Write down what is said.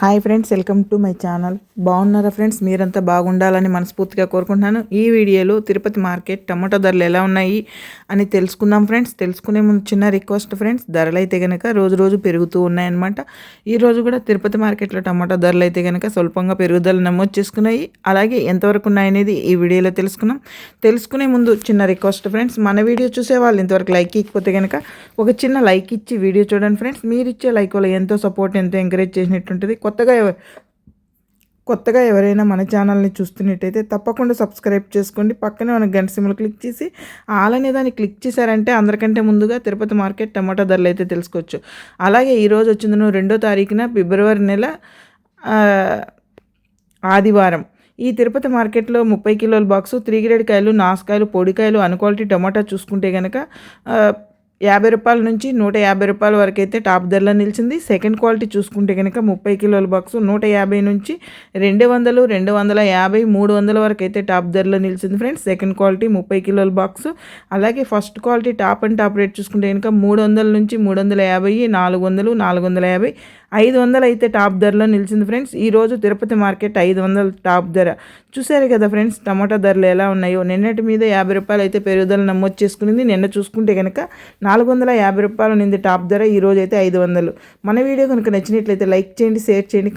Hi friends welcome to my channel. బాగున్నారా friends? మీరంతా బాగుండాలని మనస్ఫూర్తిగా కోరుకుంటున్నాను. ఈ వీడియోలో తిరుపతి మార్కెట్ టమాటో ధరలు ఎలా ఉన్నాయి అని తెలుసుకుందాం ఫ్రెండ్స్. తెలుసుకునే ముందు చిన్న రిక్వెస్ట్ ఫ్రెండ్స్ ధరలు అయితే కనుక రోజు రోజు పెరుగుతూ ఉన్నాయన్నమాట. ఈ రోజు కూడా తిరుపతి మార్కెట్లో టమాటో ధరలు అయితే కనుక స్వల్పంగా పెరుగుదల నమోదు చేసుకున్నాయి. అలాగే ఎంతవరకు ఉన్నాయనేది ఈ వీడియోలో తెలుసుకున్నాం తెలుసుకునే ముందు చిన్న రిక్వెస్ట్ ఫ్రెండ్స్ మన వీడియో చూసే వాళ్ళు ఇంతవరకు లైక్ ఇకపోతే కనుక ఒక చిన్న లైక్ ఇచ్చి వీడియో చూడండి ఫ్రెండ్స్. మీరు ఇచ్చే లైక్ వల్ల ఎంతో సపోర్ట్ ఎంతో ఎంకరేజ్ చేసినట్టుంటుంది. కొత్తగా ఎవ- కొత్తగా ఎవరైనా మన ఛానల్ని చూస్తున్నట్టయితే తప్పకుండా సబ్స్క్రైబ్ చేసుకోండి. పక్కనే మన గంట సిమ్లు క్లిక్ చేసి ఆల్ అనే దాన్ని క్లిక్ చేశారంటే అందరికంటే ముందుగా తిరుపతి మార్కెట్ టమాటా ధరలు అయితే తెలుసుకోవచ్చు. అలాగే ఈరోజు వచ్చిందను రెండో తారీఖున ఫిబ్రవరి నెల ఆదివారం. ఈ తిరుపతి మార్కెట్లో ముప్పై కిలోల బాక్సు త్రీ గ్రేడ్ కాయలు నాసుకాయలు పొడికాయలు అన్ క్వాలిటీ టమాటా చూసుకుంటే కనుక యాభై రూపాయల నుంచి నూట యాభై రూపాయల వరకు అయితే టాప్ ధరలో నిలిచింది. సెకండ్ క్వాలిటీ చూసుకుంటే కనుక ముప్పై కిలోల బాక్స్ నూట యాభై నుంచి రెండు వందలు రెండు వందల యాభై మూడు వందల వరకు అయితే టాప్ ధరలో నిలిచింది ఫ్రెండ్స్ సెకండ్ క్వాలిటీ ముప్పై కిలోల బాక్స్ అలాగే first quality top and top rate చూసుకుంటే కనుక మూడు వందల నుంచి మూడు వందల యాభై నాలుగు వందలు నాలుగు వందల యాభై ఐదు వందలు అయితే టాప్ ధరలో నిలిచింది ఫ్రెండ్స్ ఈరోజు తిరుపతి మార్కెట్ ఐదు వందల టాప్ ధర. చూసారు కదా ఫ్రెండ్స్ టమాటా ధరలు ఎలా ఉన్నాయో. నిన్నటి మీద యాభై రూపాయలు అయితే పెరుగుదల నమోదు చేసుకునింది. నిన్న చూసుకుంటే కనుక నాలుగు వందల యాభై రూపాయలు నింది టాప్ ధర ఈ రోజు అయితే ఐదు వందలు. మన వీడియో కనుక నచ్చినట్లయితే లైక్ చేయండి షేర్ చేయండి